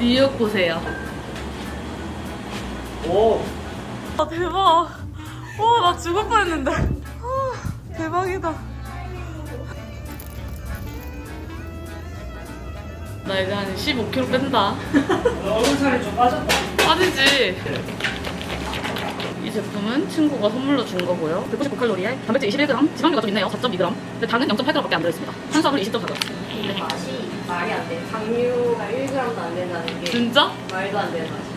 뉴욕 보세요. 오. 아 대박. 와 나 죽을 뻔했는데. 아, 대박이다. 나 이제 한 15kg 뺀다. 얼굴 살이 좀 빠졌다. 빠지지. 이 제품은 친구가 선물로 준 거고요. 199칼로리에 단백질 21g, 지방류가 좀 있네요. 4.2g. 근데 당은 0.8g밖에 안 들어있습니다. 탄수화물 20.4g. 맛이 말이 안 돼. 당류가 1g도 안 된다는 게 진짜? 말도 안 되는 맛이.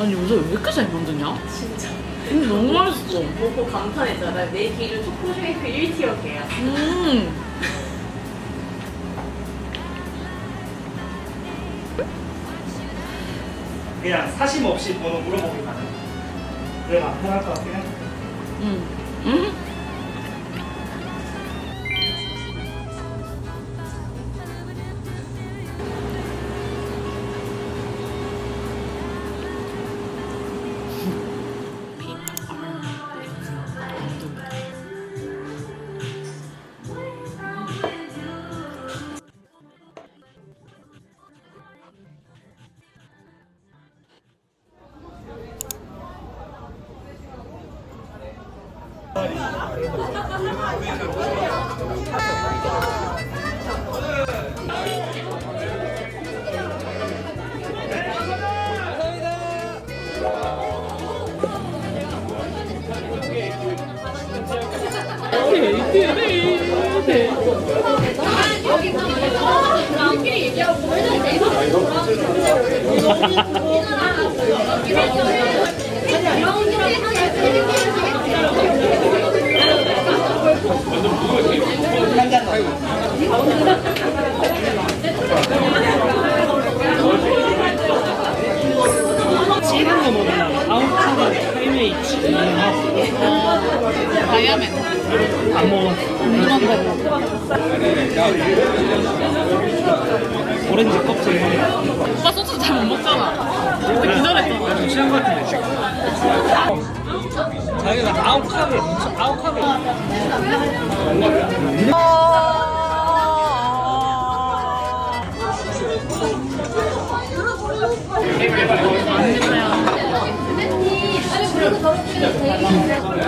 아니 요새 왜 이렇게 잘 만드냐? 진짜. 음, 너무 맛있어. 먹고 감탄했잖아. 내 길은 초코 쉐이크 1티어 개야. 음. 그냥 사심 없이 번호 물어보기 가능. 그래 안 편할 것 같긴 해. 음. 嗯。 음. 거. 오렌지 껍질. 오빠 소주 잘못 먹잖아. 근데 기절했잖아. 좀 취한 것 같은데 지금. 자기가 아웃카드.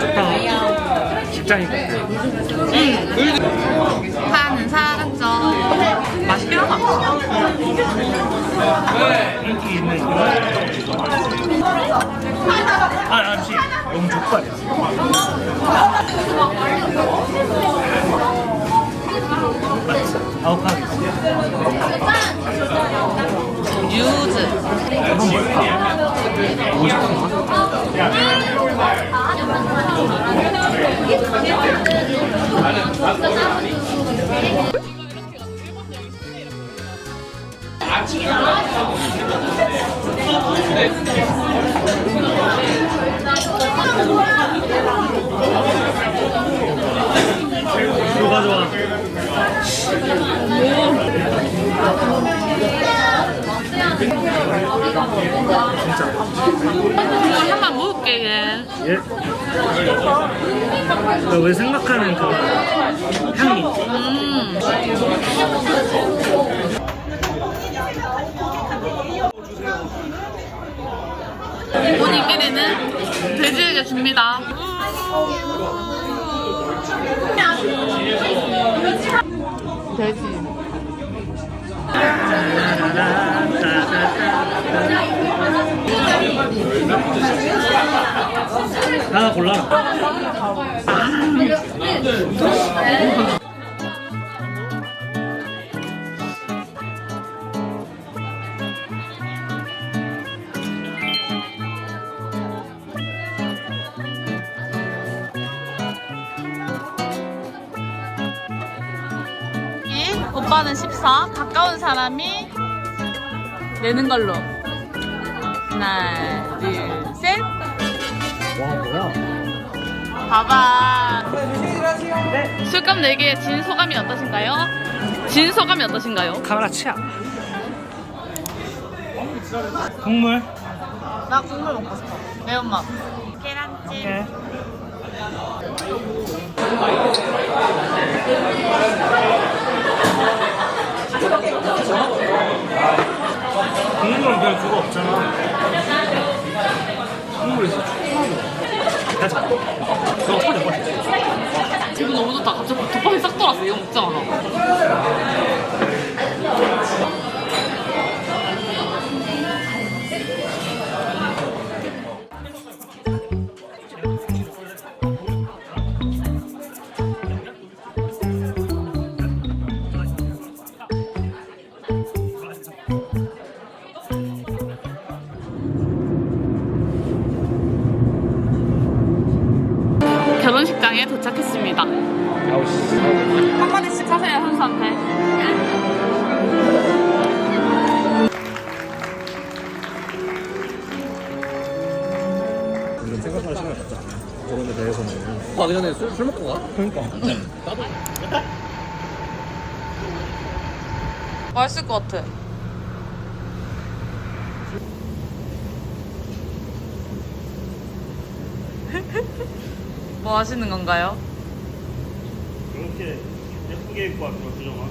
좋다. 직장인. 파는 사갔죠. 맛있긴 하다. 인기 있는 아웃카드. 유즈. 이건 뭘 이거 한번 먹을게, 얘. 예? 너왜 생각하는 그 향이? 음. 오니끼리는 돼지에게 줍니다. 돼지. 하나 골라. 오빠는 14. 가까운 사람이 내는 걸로. 하나, 둘, 셋. 와 뭐야? 봐봐. 술값 내기에 진 소감이 어떠신가요? 진 소감이 어떠신가요? 카메라 치아. 국물. 나 국물 먹고 싶어. 매운맛. 계란찜. 오케이. 국물은 그거 없잖아. 된 거지? 기분 너무 좋다. 갑자기 덮밥이 싹 돌았어. 이거 먹자마자. 한마디씩 하세요, 현수한테. 생각할 시간을 갖지 않아. 저런 데 대해서는. 가기 전에 술, 술 먹고 가? 그러니까. 나도. 맛있을 것 같아. 뭐 하시는 건가요? 이렇게 예쁘게 입고 왔어, 규정아.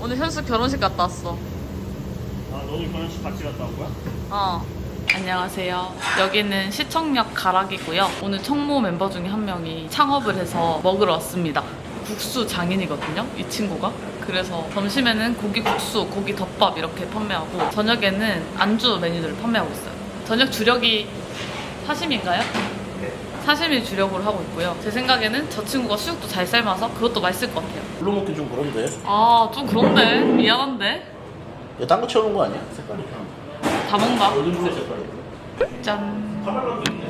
오늘 현수 결혼식 갔다 왔어. 아, 너도 결혼식 같이 갔다 온 거야? 어. 안녕하세요. 여기는 시청역 가락이고요. 오늘 청모 멤버 중에 한 명이 창업을 해서 먹으러 왔습니다. 국수 장인이거든요, 이 친구가. 그래서 점심에는 고기 국수, 고기 덮밥 이렇게 판매하고 저녁에는 안주 메뉴들을 판매하고 있어요. 저녁 주력이 사심인가요? 사심이 주력으로 하고 있고요. 제 생각에는 저 친구가 수육도 잘 삶아서 그것도 맛있을 것 같아요. 물로 먹긴 좀 그런데. 아, 좀 그런데? 미안한데? 야, 딴거 채우는 거 아니야? 색깔이. 다 먹나? 요즘색 색깔이. 짠. 카메라도 있네.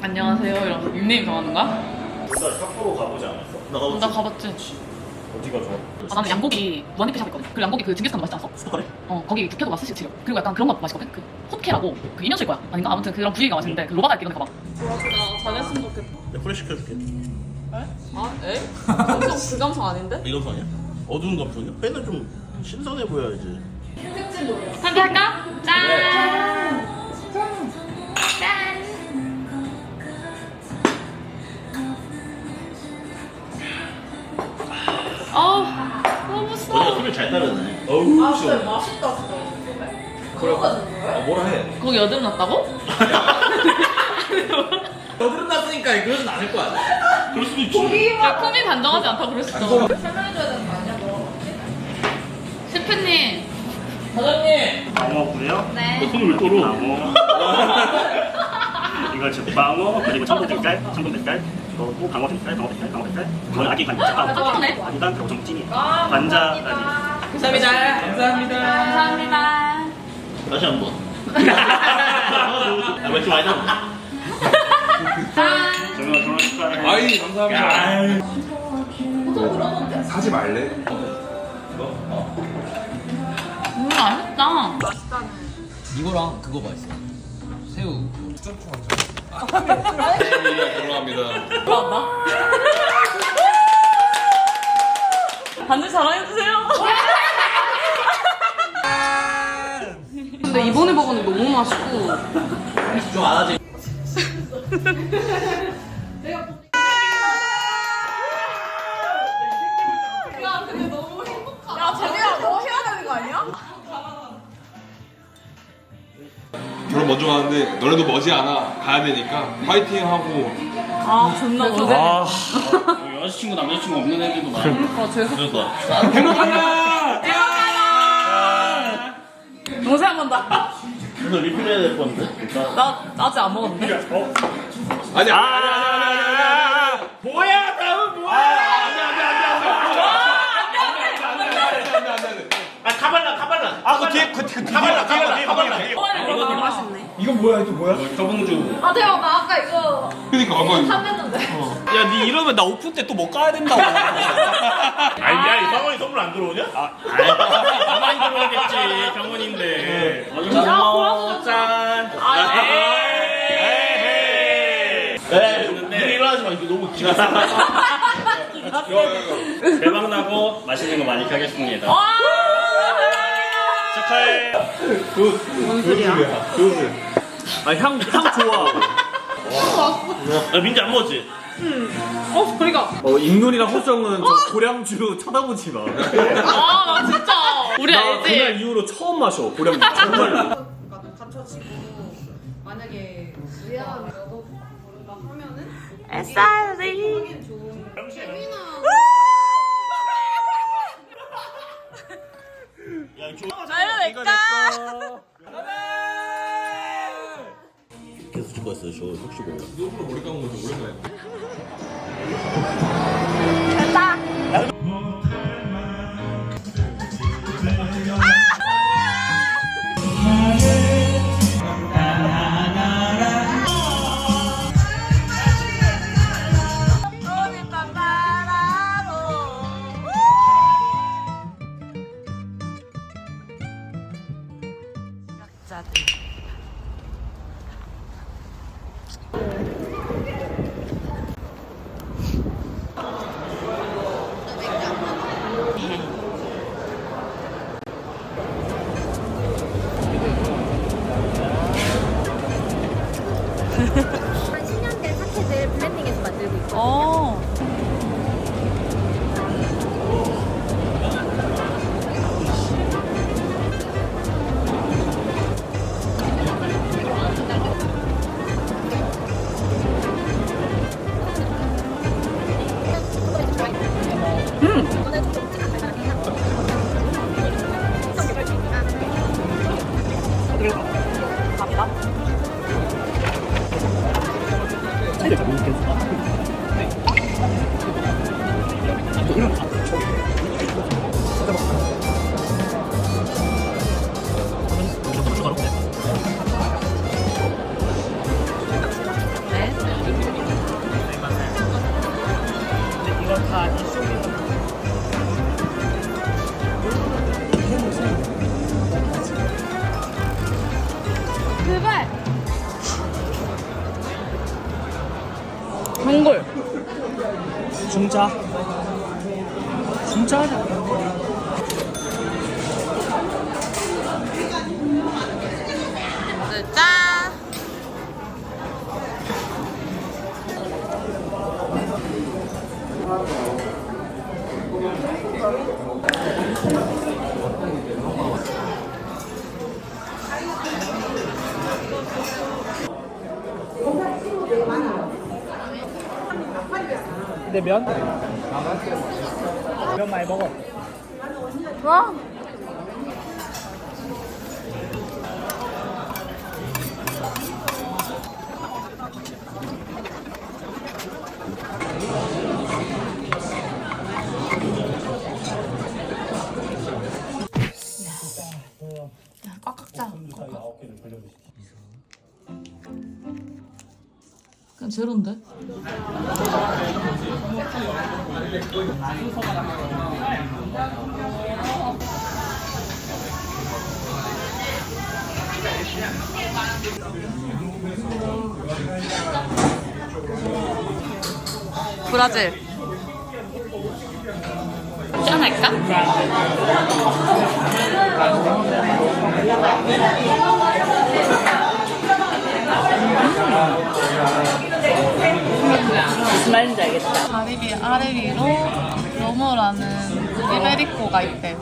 안녕하세요. 이런 닉네임 정하는 거야? 둘다 삿포로 가보지 않았어? 나 가보지. 나 가봤지. 어디가 좋아? 아, 나는 양고기 무한리필 샵 있거든. 그 양고기 그 징기스칸 맛있지 않았어? 스파레? 어, 거기 국회도 맛있을 치료. 그리고 약간 그런 거 맛있거든. 그 홈케라고 그 인연실 거야. 아닌가? 아무튼 그런 부위가 맛있는데 그 이런 거 가봐. 나 잘했으면 좋겠다. 내가 프레시 켜줄게. 아, 에? 감성 그 감성 아닌데? 이 감성이야? 어두운 감성이야? 회는 좀 신선해 보여야지. 한개 할까? 짠. 짠. 어우, 시원. 맛있다. 아, 뭐라 해. 거기 여드름 났다고? 여드름 났으니까 그러진 않을 거 아니야. 그럴 수도 있지. 야, 품이 단정하지 않다 있어. 설명해줘야 되는 거 아니야, 너? 셰프님, 사장님! 방어고요. 네. 너 손을 왜 떨어? 방어. 이거 지금 방어 그리고 청동 빛깔, 청동 빛깔, 그리고 방어 빛깔, 방어 빛깔, 방어 빛깔. 이건 아기 간 잠깐. 깜짝네. 아기간 그리고 정찐이. 관자까지. 감사합니다. 감사합니다. 감사합니다. 다시 한 번. 야, 맥주 많이 나. 저희가 결혼식 축하해. 아이, 감사합니다. 사지 말래? 음, 맛있다. 이거랑 그거 맛있어. 새우. 들어갑니다. 반지 자랑해주세요. 근데 이번에 먹은 너무 맛있고. 좀 안하지. 야, 재미야, 너 해야 되는 거 아니야? 결혼 먼저 가는데 너네도 머지않아 가야 되니까 파이팅 하고 아, 존나 고생. 아, 여자친구, 남자친구 없는 애들도 많아. 아, 죄송. 그러니까. 동생 한번 더. 그래서 리필해야 될 건데. 일단. 나 아직 안 먹었는데. 아니 아니 아니 아니 아니 아니 아니 뭐야, 다음 뭐야? 아, 카발라, 카발라. 아, 그 뒤에, 그, 그 뒤에. 카발라, 카발라, 카발라. 이거 뭐야 또 뭐야? 더봉주. 아, 대박, 나 아까 이거 그니까 아까 탐냈는데. 야, 니 이러면 나 오픈 때 또 못 가야 된다고. 아니, 야, 이 상황이 선물 안 들어오냐? 아, 가만히 들어오겠지, 병원인데. 고마워, 짠. 아, 에이. 에이, 미리 일어나지 마. 이거 너무 기가 대박 나고 맛있는 거 많이 가겠습니다. 와! 축하해. 뭔 소리야? 아향향 좋아. 야, 민지 안 먹었지? 어 소리가. 어 인눈이랑 호정은 저 고량주 쳐다보지 마. 아 나 진짜. 우리 나 그날 알지? 이후로 처음 마셔 고량주 정말. 갖춰지고 만약에 미안 너도 모른다 하면은 SRD. 하긴 좋은 야, 조... 이거. 있어요. 저 혹시 몰라. 일부러 머리 감은 거좀 오랜만에. 한 제발. 한골. 중짜. 중짜 하자. 면? 면 많이 먹어. 와. 야, 꽉꽉 짜. 꽉꽉. 그냥 제로인데? 브라질. 짠할까? 무슨 말인지 알겠다. 다리비 아래 위로 로모라는 이베리코가 있대요.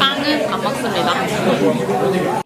빵은 안 먹습니다.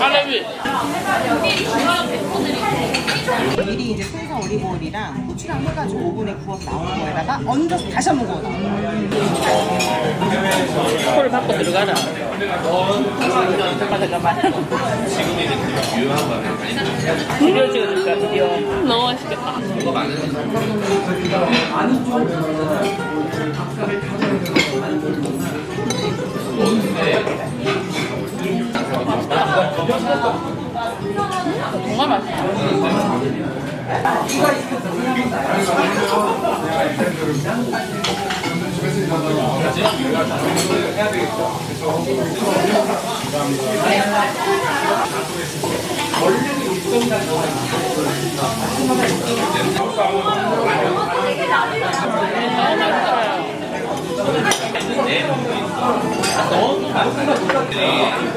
아래위. 미리 이제 순서 오리고올이랑 후추랑 해가지고 오븐에 구워서 나오는 거에다가 얹어서 다시 한번 구워 거예요. 코를 받고 들어가라 잠깐 잠깐만 비디오 찍어줄까 비디오 너무 맛있겠다. 정말 맛있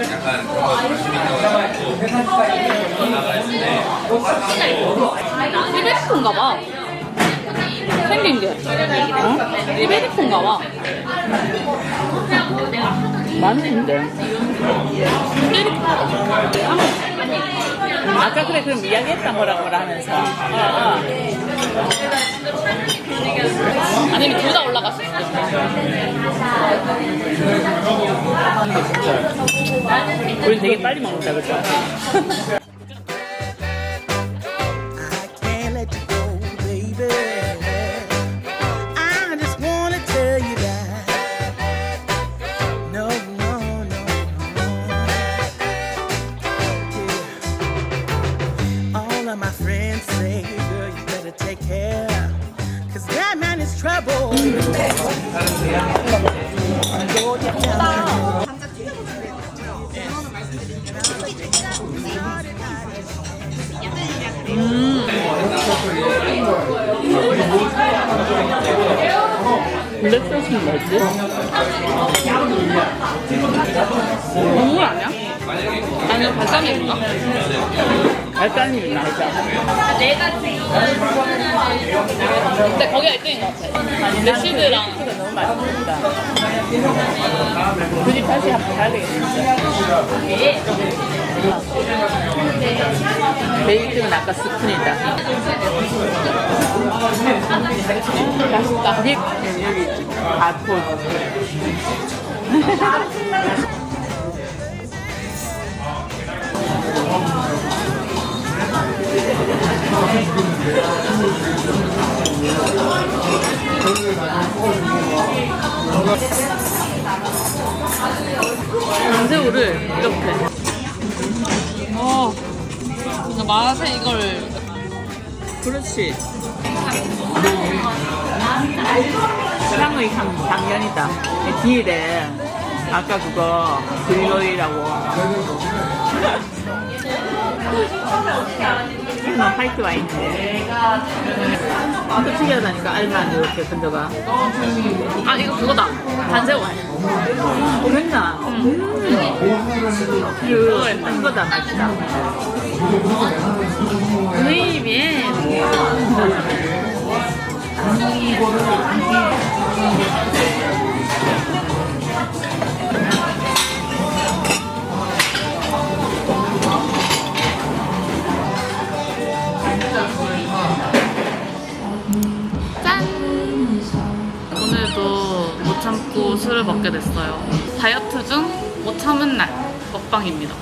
다. 리베리코인가 봐. 생긴 게. 어? 리베리코인가 봐. 맞는데. 아까 그래 그럼 이야기했던 거라고 하면서. 어, 어. 아니면 둘다 있어. 우린 되게 빨리 먹는다 그죠? 국물 아니야? 아니면 발사믹인가? 발간이 나죠. 근데 거기가 1등인 것 같아. 레시드랑 너무 맛있다. 굳이 다시 한번 가야 되겠는 1등은 아까 스푼이다. 맛있다. 여기 있지. 아폰. 강새우를 이렇게. 어, 진짜 맛에 이걸 그렇지. 향의 강, 강연이다. 뒤에 아까 그거 브이로이라고. 이건 화이트 와인인데. 또 특이하다니까 알만 이렇게 건져가. 아 이거 그거다. 단새우? 어, 그랬나? 음. 그, 이거다, 맛있다. Muy bien. 짠! 술을 먹게 됐어요. 다이어트 중 못 참은 날 먹방입니다.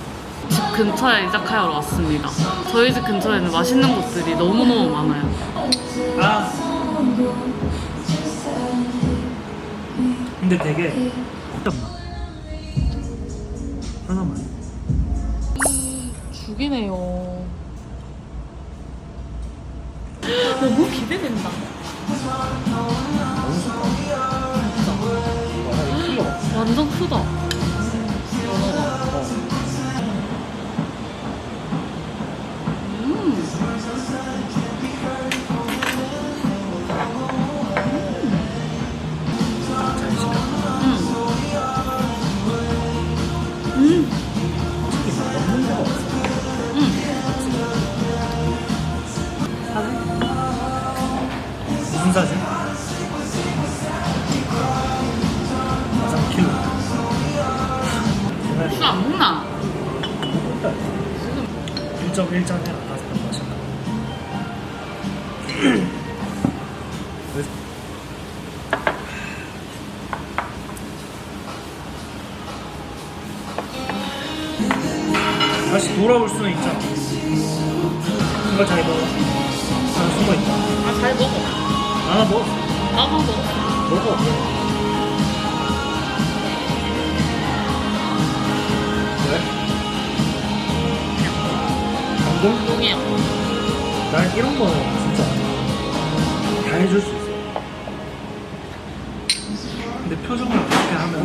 집 근처에 이자카야로 왔습니다. 저희 집 근처에는 맛있는 곳들이 너무너무 많아요. 아. 근데 되게 잠깐만. 하나만. 죽이네요. 너무 기대된다. 완전 크다. 안 먹나? 1.1잔에 아까 마신다. 다시 돌아올 수는 있잖아. 이거 잘 먹어. 난 숨어 있다. 아, 잘 먹어. 하나 먹어. 나만 먹어. 먹어. 왜? 감동? 용이야. 난 이런 거는 진짜 다 해줄 수 있어. 근데 표정을 그렇게 하면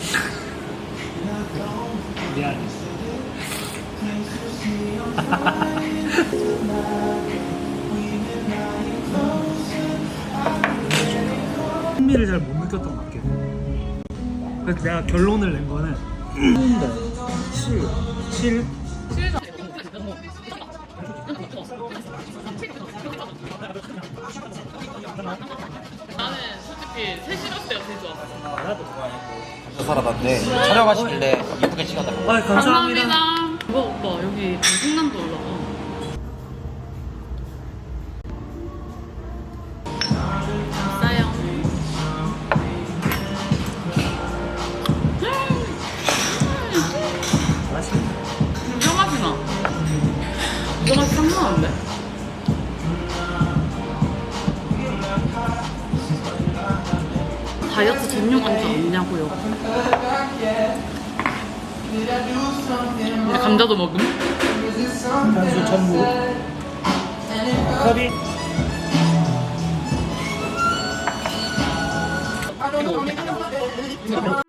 미안해. 흥미를 잘 못 느꼈던 것 해. 그래서 내가 결론을 낸 거는 7, 7, 나는 솔직히 새 시간 때가 제일 좋았어. 살아봤는데 촬영하시길래 예쁘게 찍어달라고 아 감사합니다. 감사합니다. 오빠 오빠 여기 방송 감자도 먹음. 단수 전부. 커리. 이거